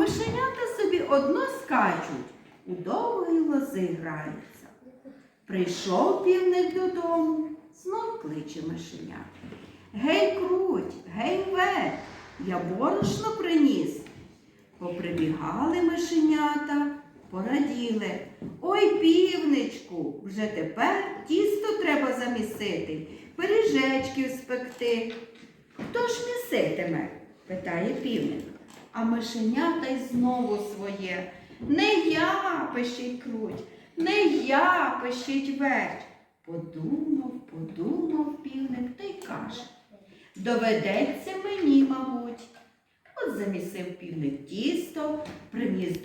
мишенята собі одно скачуть, у довгої лози граються. Прийшов півник додому, знов кличе мишеня. Гей, круть, гей, вет, я борошно приніс. Поприбігали мишенята, пораділи. Ой, півничку, вже тепер тісто треба замісити, пиріжечків спекти. Хто ж міситиме? питає півник. А мишенята й знову своє. Не я пищить круть, не я пищить верть. Подумав, подумав півник та й каже. Доведеться мені, мабуть. От замісив півник тісто, приніс